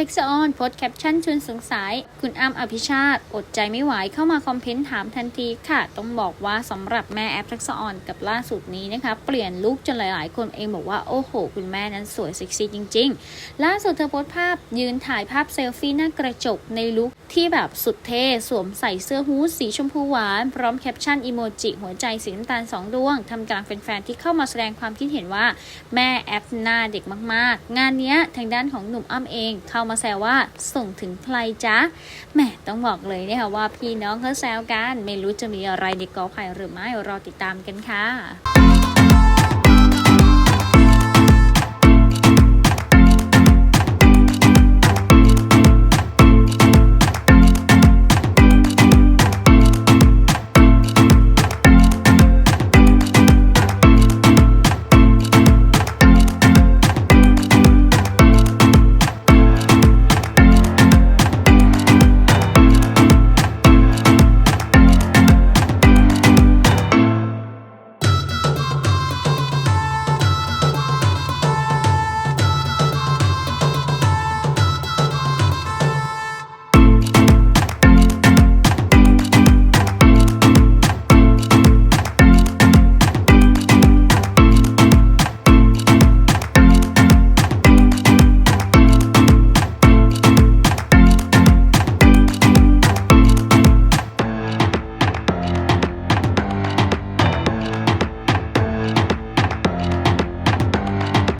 ทักษะออนโพสแคปชั่นชวนสงสัย คุณอ้ำอภิชาติ อดใจไม่ไหวเข้ามาคอมเมนต์ถามทันทีค่ะ ต้องบอกว่าสำหรับแม่แอปทักษะออนกับล่าสุดนี้นะคะ เปลี่ยนลุคจนหลาย ๆ คนเองบอกว่า โอ้โห คุณแม่นั้นสวยเซ็กซี่จริง ๆ ล่าสุดเธอโพสภาพยืนถ่ายภาพเซลฟี่หน้ากระจกในลุคที่แบบสุดเท่สวมใส่เสื้อฮู้ดสีชมพูหวาน พร้อมแคปชั่นอีโมจิหัวใจสีน้ำตาลสองดวงทำกลางแฟน ๆ ที่เข้ามาแสดงความคิดเห็นว่า แม่แอปหน้าเด็กมาก ๆ งานนี้ทางด้านของหนุ่มอ้ำเองเข้ามาแซวว่าส่งถึงใครจ๊ะแหม่ต้องบอกเลยเนี่ยค่ะว่าพี่น้องเขาแซวกัน ไม่รู้จะมีอะไรในกอไผ่หรือไม่รอติดตามกันค่ะ